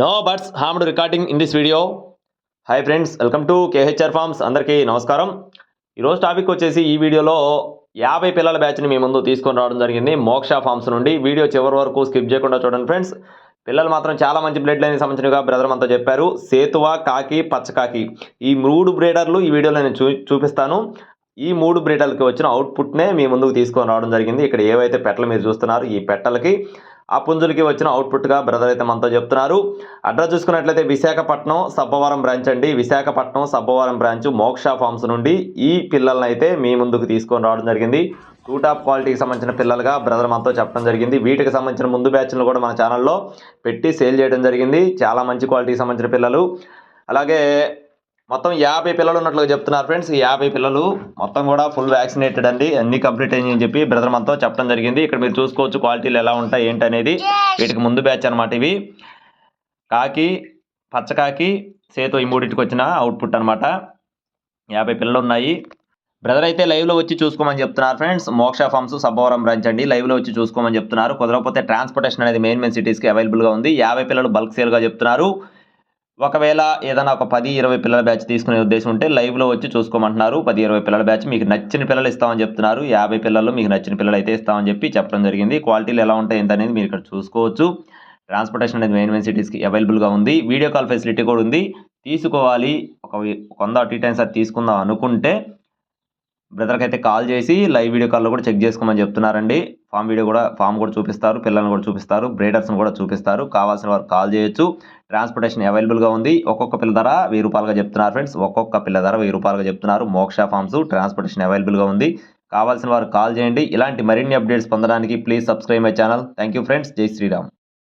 No buts hammed recording in this video hi friends welcome to KHR farms అందరికీ నమస్కారం. ఈరోజు topic వచ్చేసి ఈ వీడియోలో యాభై పిల్లల బ్యాచ్ని మీ ముందు తీసుకొని రావడం జరిగింది మోక్ష ఫార్మ్స్ నుండి. వీడియో చివరి వరకు స్కిప్ చేయకుండా చూడండి ఫ్రెండ్స్ పిల్లలు మాత్రం చాలా మంచి బ్లడ్ లైన్ సంబంధించినగా బ్రదర్ అంతా చెప్పారు. సేతువ కాకి పచ్చకాకి. ఈ మూడు బ్రీడర్లు ఈ వీడియోలో నేను చూ చూపిస్తాను. ఈ మూడు బ్రీడర్లకి వచ్చిన అవుట్పుట్నే మీ ముందుకు తీసుకొని రావడం జరిగింది. ఇక్కడ ఏవైతే పెట్టలు మీరు చూస్తున్నారు ఈ పెట్టలకి ఆ పుంజులకి వచ్చిన అవుట్పుట్గా బ్రదర్ అయితే మనతో చెప్తున్నారు. అడ్రస్ చూసుకున్నట్లయితే విశాఖపట్నం సబ్బవరం బ్రాంచ్ అండి. విశాఖపట్నం సబ్బవరం బ్రాంచ్ మోక్ష ఫార్మ్స్ నుండి ఈ పిల్లల్ని అయితే మీ ముందుకు తీసుకొని రావడం జరిగింది. టూ టాప్ క్వాలిటీకి సంబంధించిన పిల్లలుగా బ్రదర్ మనతో చెప్పడం జరిగింది. వీటికి సంబంధించిన ముందు బ్యాచ్లు కూడా మన ఛానల్లో పెట్టి సేల్ చేయడం జరిగింది. చాలా మంచి క్వాలిటీకి సంబంధించిన పిల్లలు. అలాగే మొత్తం యాభై పిల్లలు ఉన్నట్లుగా చెప్తున్నారు ఫ్రెండ్స్. ఈ యాభై పిల్లలు మొత్తం కూడా ఫుల్ వ్యాక్సినేటెడ్ అండి. అన్ని కంప్లీట్ అయ్యి అని చెప్పి బ్రదర్ మనతో చెప్పడం జరిగింది. ఇక్కడ మీరు చూసుకోవచ్చు క్వాలిటీలు ఎలా ఉంటాయి ఏంటి అనేది. వీటికి ముందు బ్యాచ్ అనమాట ఇవి. కాకి పచ్చకాకి సేతు ఈ మూడింటికి వచ్చిన అవుట్పుట్ అనమాట యాభై పిల్లలు ఉన్నాయి. బ్రదర్ అయితే లైవ్లో వచ్చి చూసుకోమని చెప్తున్నారు ఫ్రెండ్స్. మోక్ష ఫార్మ్స్ సబ్బవరం బ్రాంచ్ అండి. లైవ్లో వచ్చి చూసుకోమని చెప్తున్నారు. కుదరకపోతే ట్రాన్స్పోర్టేషన్ అనేది మెయిన్ మెయిన్ సిటీస్కి అవైలబుల్గా ఉంది. యాభై పిల్లలు బల్క్ సేల్గా చెప్తున్నారు. ఒకవేళ ఏదైనా ఒక పది ఇరవై పిల్లల బ్యాచ్ తీసుకునే ఉద్దేశం ఉంటే లైవ్లో వచ్చి చూసుకోమంటున్నారు. పది ఇరవై పిల్లల బ్యాచ్ మీకు నచ్చిన పిల్లలు ఇస్తామని చెప్తున్నారు. యాభై పిల్లలు మీకు నచ్చిన పిల్లలు అయితే ఇస్తామని చెప్పి చెప్పడం జరిగింది. క్వాలిటీలు ఎలా ఉంటాయి ఏంటనేది మీరు ఇక్కడ చూసుకోవచ్చు. ట్రాన్స్పోర్టేషన్ అనేది మెయిన్ మెయిన్ సిటీస్కి అవైలబుల్గా ఉంది. వీడియో కాల్ ఫెసిలిటీ కూడా ఉంది. తీసుకోవాలి. ఒక వంద టీ టైమ్స్ అది తీసుకుందాం అనుకుంటే బ్రదర్కి అయితే కాల్ చేసి లైవ్ వీడియో కాల్లో కూడా చెక్ చేసుకోమని చెప్తున్నారండి. ఫామ్ వీడియో కూడా ఫామ్ కూడా చూపిస్తారు పిల్లల్ని కూడా చూపిస్తారు బ్రేడర్స్ని కూడా చూపిస్తారు. కావాల్సిన వారు కాల్ చేయొచ్చు. ట్రాన్స్పోర్టేషన్ అవైలబుల్గా ఉంది. ఒక్కొక్క పిల్ల ధర వెయ్యి రూపాయలుగా చెప్తున్నారు ఫ్రెండ్స్. ఒక్కొక్క పిల్ల ధర వెయ్యి రూపాయలుగా చెప్తున్నారు. మోక్ష ఫామ్స్ ట్రాన్స్పోర్టేషన్ అవైలబుల్గా ఉంది. కావాల్సిన వారు కాల్ చేయండి. ఇలాంటి మరిన్ని అప్డేట్స్ పొందడానికి please subscribe my channel. Thank you friends. జై శ్రీరామ్.